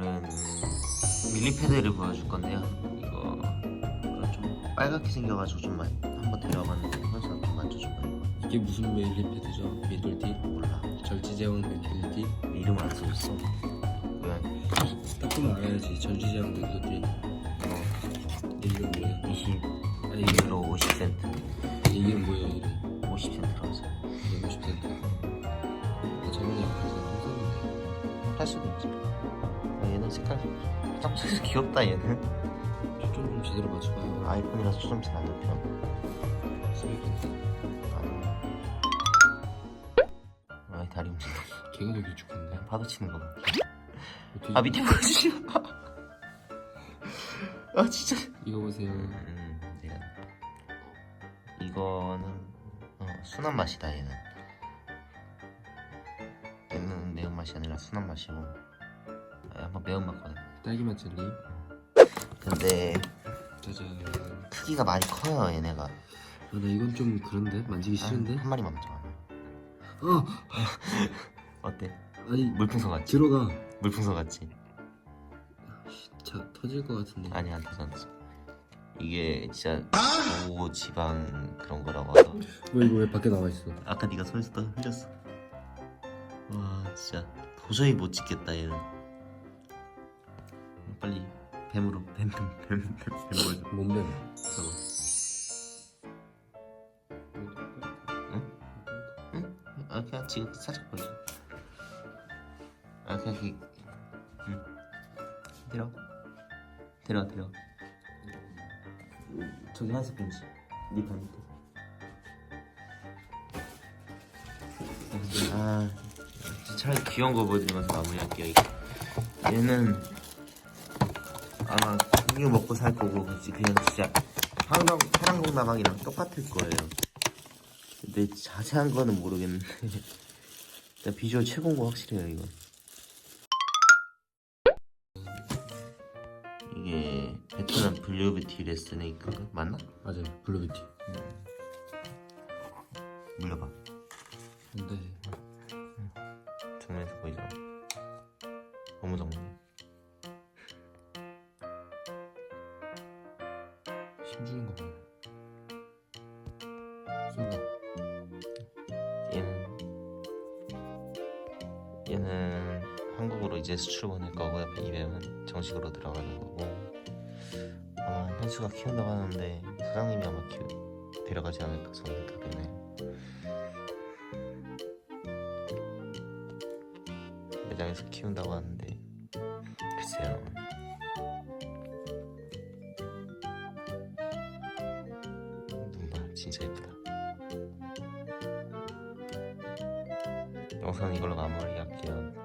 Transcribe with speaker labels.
Speaker 1: 오늘은 밀리패드를 보여줄 건데요. 이거 좀 빨갛게 생겨가지고 좀 많이 한번 데려봤는데 현수가 좀 만져줘봐요.
Speaker 2: 이게 무슨 메일리패드죠? 미들티?
Speaker 1: 몰라
Speaker 2: 절지제왕 미들티?
Speaker 1: 이름을 안 써줬어. 왜?
Speaker 2: 딱 보면 알아야지 절지제왕 미들티 이름 뭐예요?
Speaker 1: 20
Speaker 2: 아니 이름
Speaker 1: 1유로 50센트
Speaker 2: 이름 뭐예요 이름?
Speaker 1: 50센트라고 해서
Speaker 2: 이름 50센트 나 저번에 샀는데
Speaker 1: 할 수도 있지. 색깔 깜짝이야 귀엽다 얘는.
Speaker 2: 초점 좀 제대로 맞춰봐요
Speaker 1: 아이폰이라서 초점 잘 안 잡혀.
Speaker 2: 쓰레기
Speaker 1: 아 다리.
Speaker 2: 걔가 더 길쭉한데
Speaker 1: 파도 치는 거 봐.
Speaker 2: 어떻게
Speaker 1: 아 밑에 보여주지 마. 아 진짜.
Speaker 2: 이거 보세요
Speaker 1: 음, 내가 이거는 어, 순한 맛이다 얘는. 얘는 매운 맛이 아니라 순한 맛이고. 아, 한번 매운 맛 거든.
Speaker 2: 딸기맛 젤리
Speaker 1: 근데
Speaker 2: 짜잔
Speaker 1: 크기가 많이 커요 얘네가.
Speaker 2: 아, 나 이건 좀 그런데 만지기 싫은데
Speaker 1: 한, 한 마리만. 와.
Speaker 2: 어
Speaker 1: 어때?
Speaker 2: 아니
Speaker 1: 물풍선 같지?
Speaker 2: 들어가
Speaker 1: 물풍선 같지?
Speaker 2: 자 터질 것 같은데
Speaker 1: 아니 안 터져 안 터져. 이게 진짜 고지방 그런 거라고 하더라고.
Speaker 2: 뭐 이거 왜 밖에 나와 있어
Speaker 1: 아까 네가 손에서 또 흘렸어. 와 진짜 도저히 못 찍겠다 얘는. 빨리 뱀으로 뱀뱀 뱀뱀 보여줘.
Speaker 2: 몸매
Speaker 1: 저거. 아 그냥 지금 살짝 보여줘. 아 그냥 그 응. 데려. 데려 데려. 저기 한색 봉지. 네발 밑에. 아 차라리 귀여운 거 보여드리면서 마무리할게요 이거. 얘는 아마 이거 먹고 살 거고 그치 그냥 진짜 파랑 파랑공 나방이랑 똑같을 거예요. 근데 자세한 거는 모르겠는데 일단 비주얼 최고인 거 확실해요 이거. 이게 베트남 블루비티 레스네이크인가 맞나?
Speaker 2: 맞아요 블루비티
Speaker 1: 물려봐.
Speaker 2: 근데 힘주는 거 봐요 순간
Speaker 1: 얘는 얘는 한국으로 이제 수출 보낼 거고요. 이배은 정식으로 들어가는 거고. 아마 현수가 키운다고 하는데 사장님이 아마 키우 데려가지 않을까 저는 생각하네. 매장에서 키운다고 하는데 글쎄요. 진짜 예쁘다. 영상은 이걸로 마무리할게요.